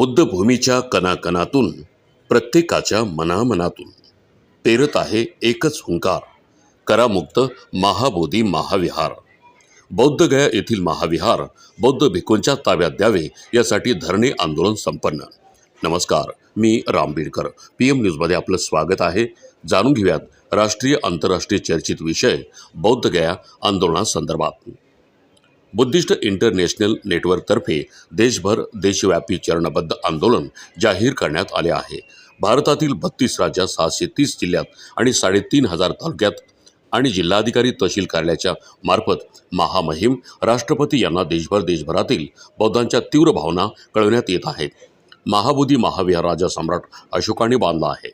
बुद्धभूमीच्या कणाकणातून प्रत्येकाच्या मनामनातून. पेरत आहे एकच हुंकार करामुक्त महाबोधी महाविहार. बौद्धगया येथील महाविहार बौद्ध भिकूंच्या ताब्यात द्यावे यासाठी धरणे आंदोलन संपन्न. नमस्कार मी राम बीडकर. पी एम न्यूजमध्ये आपलं स्वागत आहे. जाणून घेऊयात राष्ट्रीय आंतरराष्ट्रीय चर्चित विषय बौद्धगया आंदोलनासंदर्भात. बुद्धिस्ट इंटरनॅशनल नेटवर्कतर्फे देशभर देशव्यापी चरणबद्ध आंदोलन जाहीर करण्यात आले आहे. भारतातील बत्तीस राज्यात सहाशे तीस जिल्ह्यात आणि साडेतीन हजार तालुक्यात आणि जिल्हाधिकारी तहसील कार्यालयाच्या मार्फत महामहिम राष्ट्रपती यांना देशभर देशभरातील बौद्धांच्या तीव्र भावना कळवण्यात येत आहेत. महाबोधी महाविहार राजा सम्राट अशोकाने बांधला आहे.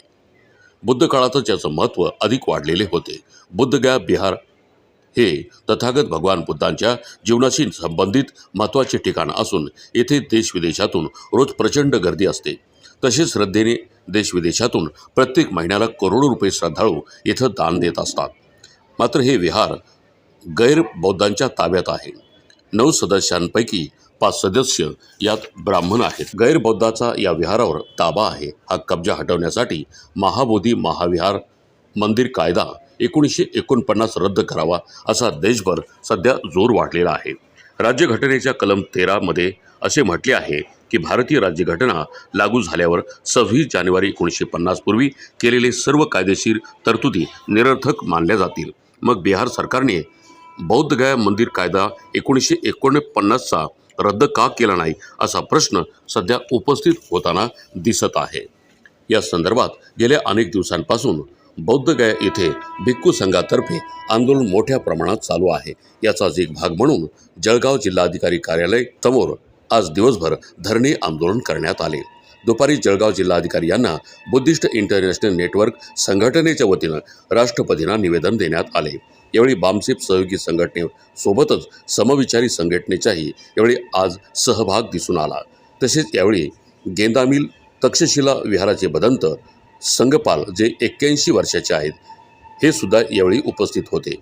बुद्ध काळातच याचं महत्त्व अधिक वाढलेले होते. बुद्धगया बिहार हे तथागत भगवान बुद्धांच्या जीवनाशी संबंधित महत्त्वाचे ठिकाण असून येथे देशविदेशातून रोज प्रचंड गर्दी असते. तसेच श्रद्धेने देशविदेशातून प्रत्येक महिन्याला करोडो रुपये श्रद्धाळू इथं दान देत असतात. मात्र हे विहार गैर बौद्धांच्या ताब्यात आहे. नऊ सदस्यांपैकी पाच सदस्य यात ब्राह्मण आहेत. गैरबौद्धाचा या विहारावर ताबा आहे. हा कब्जा हटवण्यासाठी महाबोधी महाविहार मंदिर कायदा एकोणीसशे एकोणपन्नास रद्द करावा असा देशभर सध्या जोर वाढलेला आहे. राज्यघटनेच्या कलम तेरामध्ये असे म्हटले आहे की भारतीय राज्यघटना लागू झाल्यावर सव्वीस जानेवारी एकोणीसशे पन्नास पूर्वी केलेले सर्व कायदेशीर तरतुदी निरर्थक मानल्या जातील. मग बिहार सरकारने बौद्धगया मंदिर कायदा एकोणीसशे एकोणपन्नासचा रद्द का केला नाही असा प्रश्न सध्या उपस्थित होताना दिसत आहे. या संदर्भात गेल्या अनेक दिवसांपासून बौद्धगया येथे भिक्खू संघातर्फे आंदोलन मोठ्या प्रमाणात चालू आहे. याचाच एक भाग म्हणून जळगाव जिल्हाधिकारी कार्यालय समोर आज दिवसभर धरणे आंदोलन करण्यात आले. दुपारी जळगाव जिल्हाधिकारी यांना बुद्धिस्ट इंटरनॅशनल नेटवर्क संघटनेच्या वतीनं राष्ट्रपतींना निवेदन देण्यात आले. यावेळी बामसेप सहयोगी संघटनेसोबतच समविचारी संघटनेचाही यावेळी आज सहभाग दिसून आला. तसेच यावेळी गेंदामिल तक्षशिला विहाराचे बदंत संघपाल जे एक्क्याऐंशी वर्षाचे आहेत हे सुद्धा यावेळी उपस्थित होते.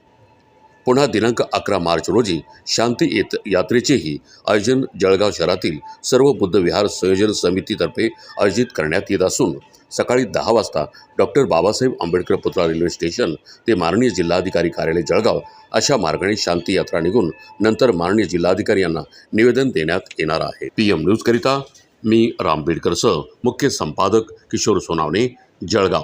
पुन्हा दिनांक अकरा मार्च रोजी शांती येत यात्रेचेही आयोजन जळगाव शहरातील सर्व बुद्ध विहार संयोजन समितीतर्फे आयोजित करण्यात येत असून सकाळी दहा वाजता डॉक्टर बाबासाहेब आंबेडकर पुतळा रेल्वे स्टेशन ते माननीय जिल्हाधिकारी कार्यालय जळगाव अशा मार्गाने शांती यात्रा निघून नंतर माननीय जिल्हाधिकारी यांना निवेदन देण्यात येणार आहे. पी एम न्यूजकरिता मी रामबेडकरसह मुख्य संपादक किशोर सोनावणे जळगाव.